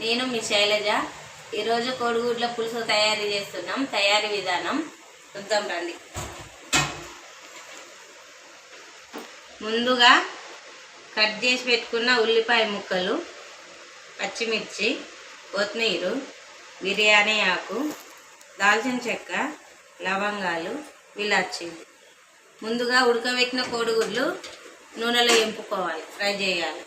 నేను మీ శైలజ. ఈరోజు కోడిగుడ్ల పులుసు తయారు చేస్తున్నాం. తయారీ విధానం చూద్దాం రండి. ముందుగా కట్ చేసి పెట్టుకున్న ఉల్లిపాయ ముక్కలు పచ్చిమిర్చి కొత్తిమీర బిర్యానీ ఆకు దాల్చిన చెక్క లవంగాలు విలాచీలు ముందుగా ఉడకబెట్టిన కోడిగుడ్లు నూనెలో ఎంపుకోవాలి ఫ్రై చేయాలి.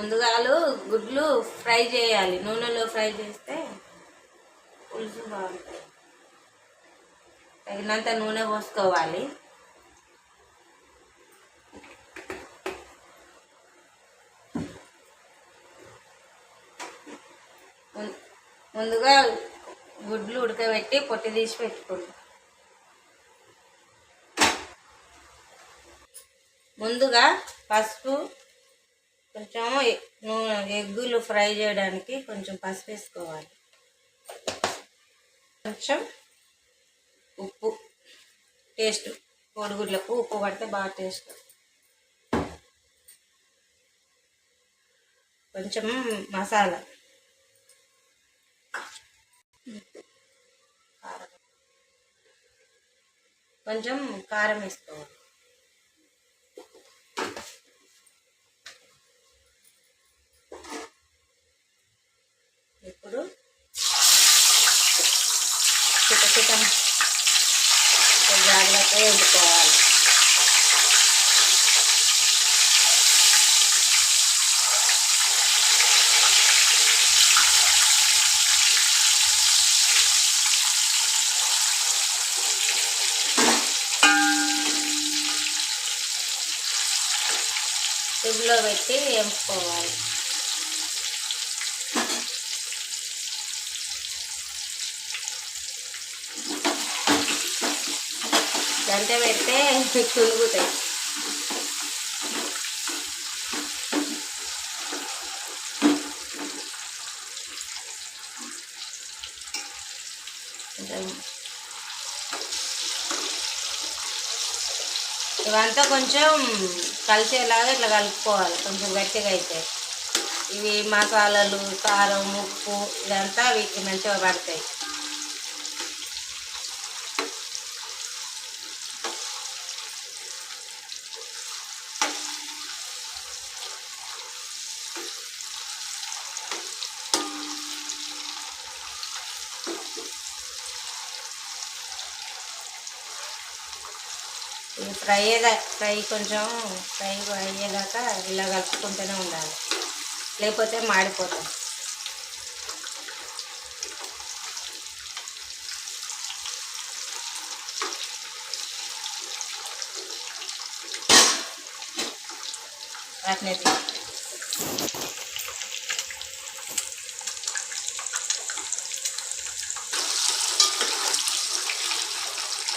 ముందుగాలు గుడ్లు ఫ్రై చేయాలి. నూనెలో ఫ్రై చేస్తే పులుసు బాగుంటుంది. తగినంత నూనె పోసుకోవాలి. ముందుగా గుడ్లు ఉడకబెట్టి పొట్టి తీసి పెట్టుకోండి ముందుగా పసుపు కొంచెం నూనె ఎగ్గులు ఫ్రై చేయడానికి కొంచెం పసుపు వేసుకోవాలి. కొంచెం ఉప్పు టేస్ట్ కోడిగుడ్లకు ఉప్పు పడితే బాగా టేస్ట్. కొంచెం మసాలా. కొంచెం కారం వేసుకోవాలి ఇప్పుడు చిన్న చిన్న జాగ్రత్తగా వండుకోవాలి సిమ్లో పెట్టి వేపుకోవాలి గంట పెడితే తులుగుతాయి ఇవంతా కొంచెం కలిసేలాగా ఇట్లా కలుపుకోవాలి. కొంచెం గట్టిగా అయితే. ఇవి మసాలాలు కారం ఉప్పు ఇదంతా వీటికి మంచిగా పడతాయి ఇది ఫ్రై అయ్యేదా ఫ్రై కొంచెం ఫ్రై అయ్యేదాకా ఇలా కలుపుకుంటూనే ఉండాలి. లేకపోతే మాడిపోతాం. అట్లే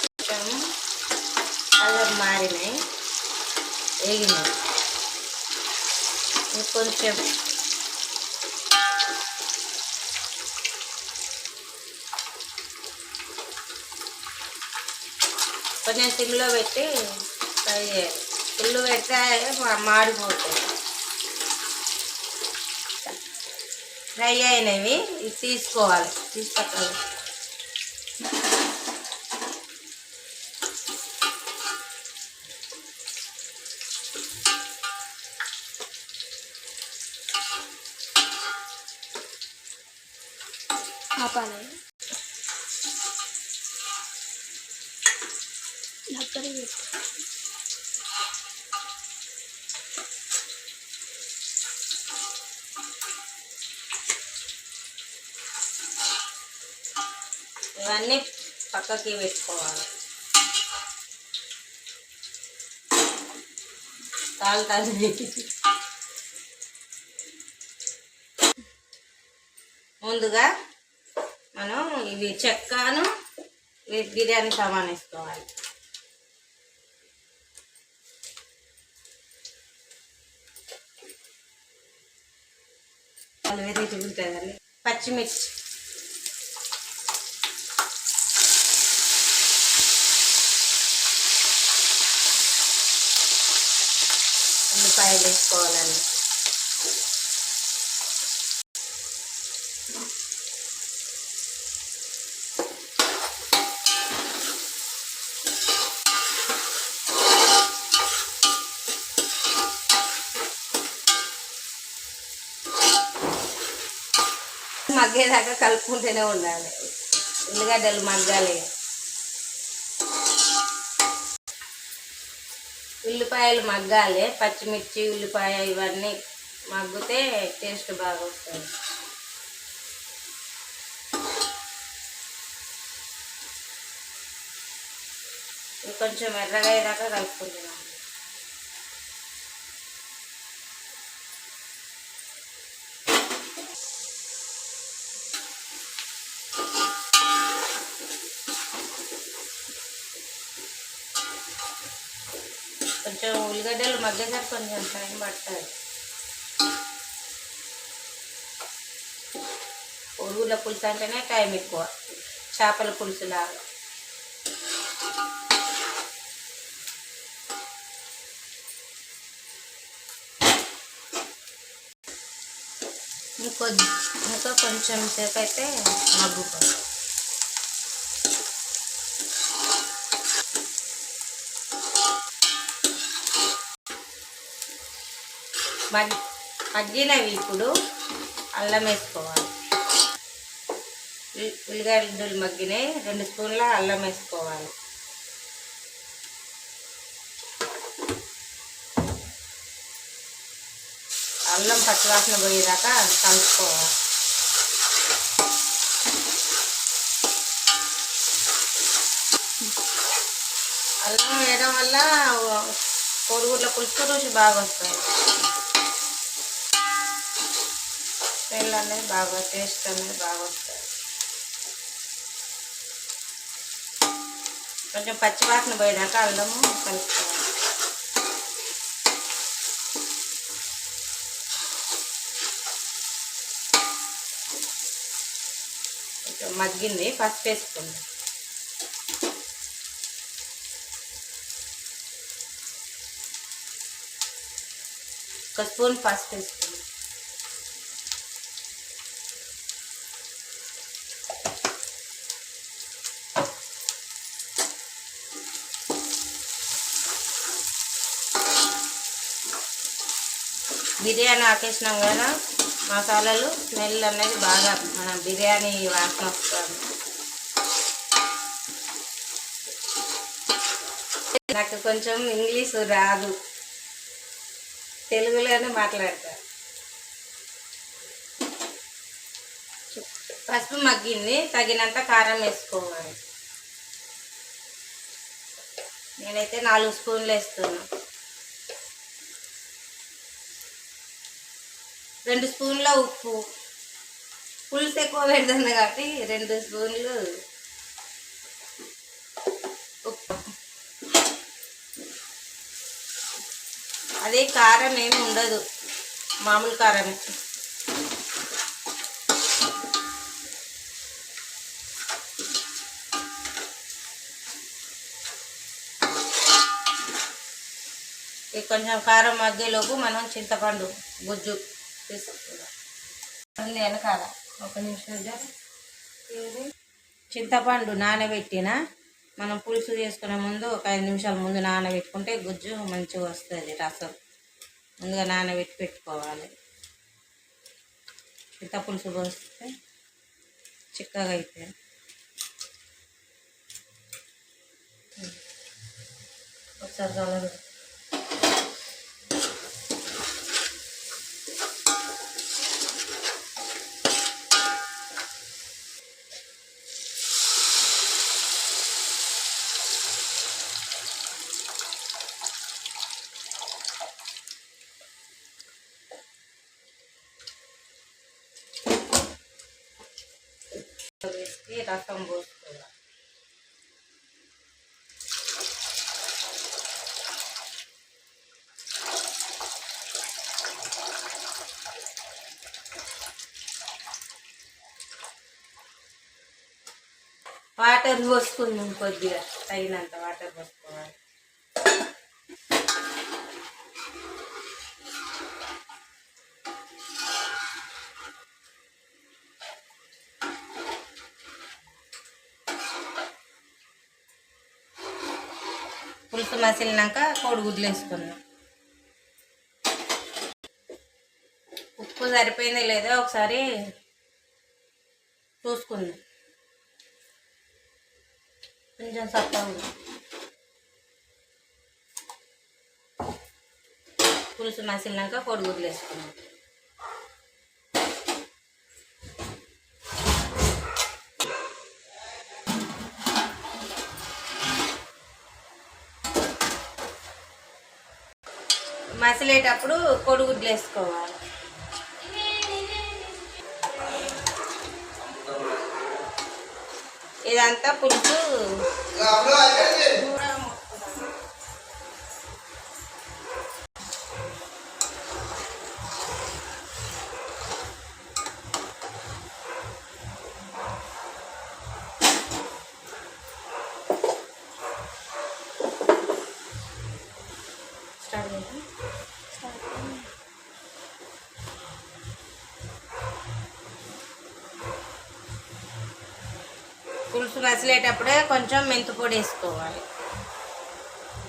కొంచెం కలర్ మారినాయి వేగినాయి కొంచెం. కొంచెం సిమ్లో పెట్టి ఫ్రై చేయాలి. ఫుల్ పెడితే మాడిపోతాయి ఫ్రై అయినవి తీసుకోవాలి. తీసుకోవాలి. తీసుకోవాలి ఆపాలి డాక్టర్ ఇవన్నీ పక్కకి పెట్టుకోవాలి కాలుతుంది ముందుగా మనం ఇవి చెక్కను బిర్యానీ సామాన్ వేసుకోవాలి. అయితే తిరుగుతుందండి పచ్చిమిర్చి. ఉల్లిపాయలు వేసుకోవాలండి. మగ్గేదాకా కలుపుకుంటూనే ఉండాలి. ఉల్లిగడ్డలు మగ్గాలి. ఉల్లిపాయలు మగ్గాలి. పచ్చిమిర్చి ఉల్లిపాయ ఇవన్నీ మగ్గితే టేస్ట్ బాగా వస్తుంది కొంచెం ఎర్రగా అయ్యేదాకా కలుపుకుంటున్నాను. కొంచెం ఉల్లిగడ్డలు మగ్గేసరికి కొంచెం టైం పడుతుంది. పొరుగుల పులుసు అంటేనే టైం ఎక్కువ. చేపల పులుసు లాగా ఇంకొద్ది ఇంకా కొంచెం సేపు అయితే మగ్గుతుంది. మగ్ మగ్గినవి ఇప్పుడు అల్లం వేసుకోవాలి. ఉల్లిగడ్డలు మగ్గినాయి రెండు స్పూన్ల అల్లం వేసుకోవాలి. అల్లం పచ్చివాసన పోయేదాకా కలుపుకోవాలి. అల్లం వేయడం వల్ల కోడిగుడ్ల పులుసు రుచి బాగా వస్తుంది స్మెల్ అనేది బాగా టేస్ట్ అనేది బాగా వస్తుంది కొంచెం పచ్చి వాసన పోయేదాకా అల్లము కలుపుకోవాలి కొంచెం మగ్గింది పసుపు వేసుకుంది ఒక స్పూన్ పసుపు వేసుకుంది బిర్యానీ ఆకేసినాం కదా మసాలాలు స్మెల్ అనేది బాగా మన బిర్యానీ వాసన వస్తుంది. నాకు కొంచెం ఇంగ్లీష్ రాదు. తెలుగులోనే మాట్లాడతా పసుపు మగ్గింది తగినంత కారం వేసుకోవాలి. నేనైతే నాలుగు స్పూన్లు వేస్తున్నాను రెండు స్పూన్ల ఉప్పు. పులుసు ఎక్కువ పెడుతుంది కాబట్టి రెండు స్పూన్లు ఉప్పు. అదే కారం ఏమి ఉండదు మామూలు కారమే ఈ కొంచెం కారం మగ్గేలోపు మనం చింతపండు గుజ్జు. తీసుకుందాం వెనకాల ఒక నిమిషం ఇది చింతపండు నానబెట్టిన మనం పులుసు చేసుకునే ముందు ఒక ఐదు నిమిషాల ముందు నానబెట్టుకుంటే గుజ్జు మంచిగా వస్తుంది రసం. ముందుగా నానబెట్టి పెట్టుకోవాలి. చింత పులుసు పోస్తే చిక్కగా అయితే ఒకసారి కలరు వేసి రసం పోసుకోవాలి వాటర్ పోసుకుందాం కొద్దిగా తగినంత వాటర్ పోసుకుందాం. పులుసు మసిలినాక కోడిగుడ్లు వేసుకున్నాం. ఉప్పు సరిపోయిందో లేదో ఒకసారి చూసుకుందాం. కొంచెం సప్పగా ఉంది. పులుసు మసిలినాక కోడిగుడ్లు వేసుకున్నాం. మసిలేటప్పుడు కొడుగుడ్లు వేసుకోవాలి ఇదంతా పులుసు స్టార్ట్ చేద్దాం పులుసు మసిలేటప్పుడే కొంచెం మెంతు పొడి వేసుకోవాలి.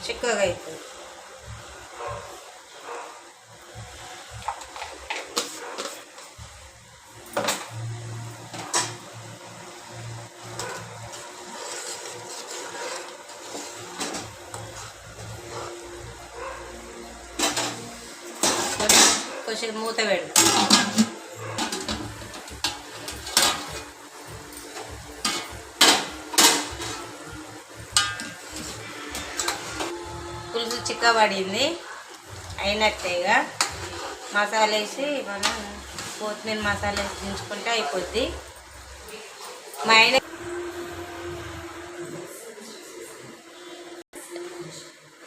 చిక్కగా అవుతుంది కొంచెం మూత పెడదాం. పులుసు చిక్కబడింది అయినట్టేగా. మసాలా వేసి మనం కొత్తిమీర మసాలా వేసి దించుకుంటే అయిపోద్ది. మా ఆయన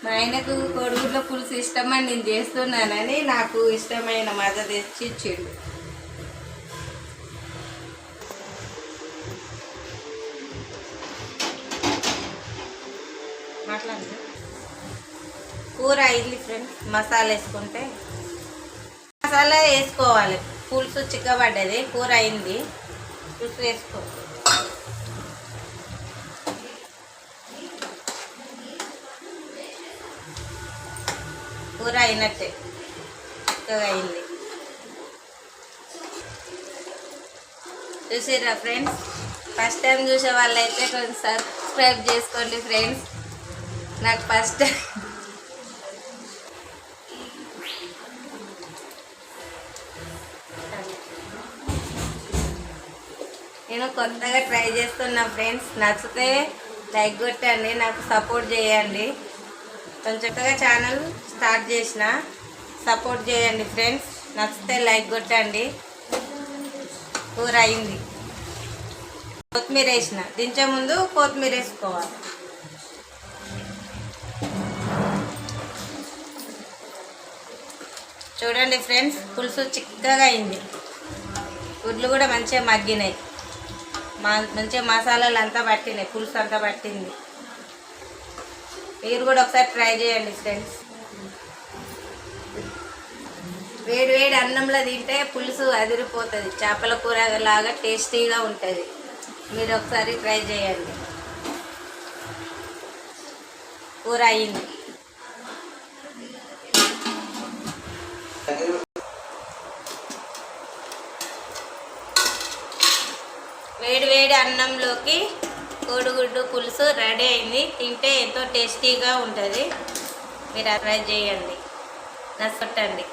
మా ఆయనకు కొడుగులో పులుసు ఇష్టమని నేను చేస్తున్నానని నాకు ఇష్టమైన మజ తెచ్చి ఇచ్చిండు. మాట్లాడండి కూర అయింది ఫ్రెండ్స్ మసాలా వేసుకుంటే మసాలా వేసుకోవాలి. పులుసు చిక్కబడ్డది కూర అయింది. పులుసు వేసుకో. కూర అయినట్టే చిక్కగా అయింది. చూసారా ఫ్రెండ్స్ ఫస్ట్ టైం చూసే వాళ్ళైతే కొంచెం సబ్స్క్రైబ్ చేసుకోండి ఫ్రెండ్స్ నాకు ఫస్ట్ టైం నేను కొత్తగా ట్రై చేస్తున్నా ఫ్రెండ్స్ నచ్చితే లైక్ కొట్టండి నాకు సపోర్ట్ చేయండి. కొంచెం ఛానల్ స్టార్ట్ చేసిన సపోర్ట్ చేయండి ఫ్రెండ్స్ నచ్చితే లైక్ కొట్టండి. కూర అయింది కొత్తిమీర వేసిన దించే ముందు కొత్తిమీర వేసుకోవాలి. చూడండి ఫ్రెండ్స్ పులుసు చిక్కగా అయింది. గుడ్లు కూడా మంచిగా మగ్గినాయి. మా మంచిగా మసాలాలు అంతా పట్టినాయి పులుసు అంతా పట్టింది. మీరు కూడా ఒకసారి ట్రై చేయండి ఫ్రెండ్స్. వేడి వేడి అన్నంలో తింటే పులుసు అదిరిపోతుంది. చేపల కూర లాగా టేస్టీగా ఉంటుంది. మీరు ఒకసారి ట్రై చేయండి. కూర అయింది వేడి వేడి అన్నంలోకి గుడ్డు పులుసు రెడీ అయింది. తింటే ఎంతో టేస్టీగా ఉంటుంది. మీరు ట్రై చేయండి. నచ్చండి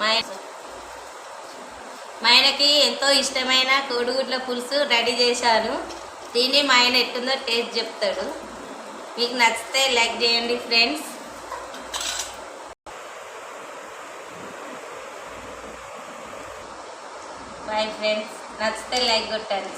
మా మా ఆయనకి ఎంతో ఇష్టమైన కోడిగుడ్ల పులుసు రెడీ చేశాను. దీన్ని మా ఆయన ఎట్టుందో టేస్ట్ చెప్తాడు. మీకు నచ్చితే లైక్ చేయండి ఫ్రెండ్స్. బాయ్ ఫ్రెండ్స్ నచ్చితే లైక్ కొట్టండి